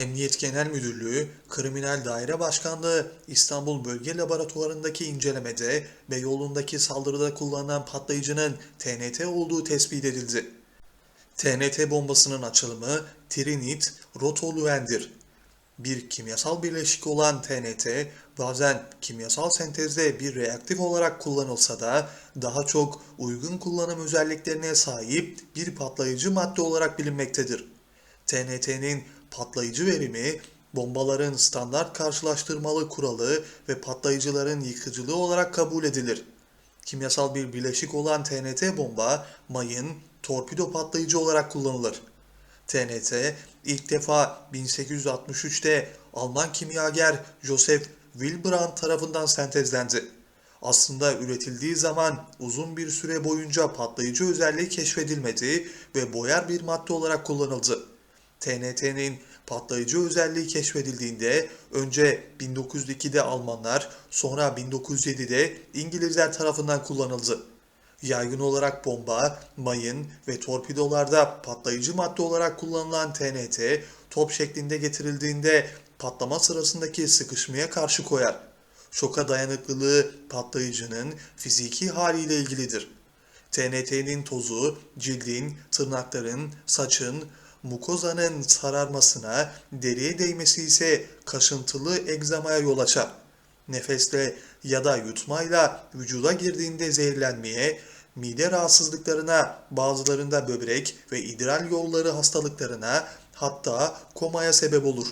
Emniyet Genel Müdürlüğü, Kriminal Daire Başkanlığı İstanbul Bölge Laboratuvarındaki incelemede Beyoğlu'ndaki saldırıda kullanılan patlayıcının TNT olduğu tespit edildi. TNT bombasının açılımı Trinit Rotoluen'dir. Bir kimyasal birleşik olan TNT bazen kimyasal sentezde bir reaktif olarak kullanılsa da daha çok uygun kullanım özelliklerine sahip bir patlayıcı madde olarak bilinmektedir. TNT'nin patlayıcı verimi, bombaların standart karşılaştırmalı kuralı ve patlayıcıların yıkıcılığı olarak kabul edilir. Kimyasal bir bileşik olan TNT bomba, mayın, torpido patlayıcı olarak kullanılır. TNT ilk defa 1863'te Alman kimyager Joseph Wilbrand tarafından sentezlendi. Aslında üretildiği zaman uzun bir süre boyunca patlayıcı özelliği keşfedilmedi ve boyar bir madde olarak kullanıldı. TNT'nin patlayıcı özelliği keşfedildiğinde önce 1902'de Almanlar, sonra 1907'de İngilizler tarafından kullanıldı. Yaygın olarak bomba, mayın ve torpidolarda patlayıcı madde olarak kullanılan TNT, top şeklinde getirildiğinde patlama sırasındaki sıkışmaya karşı koyar. Şoka dayanıklılığı patlayıcının fiziki haliyle ilgilidir. TNT'nin tozu, cildin, tırnakların, saçın, mukozanın sararmasına, deriye değmesi ise kaşıntılı egzamaya yol açar. Nefesle ya da yutmayla vücuda girdiğinde zehirlenmeye, mide rahatsızlıklarına, bazılarında böbrek ve idrar yolları hastalıklarına, hatta komaya sebep olur.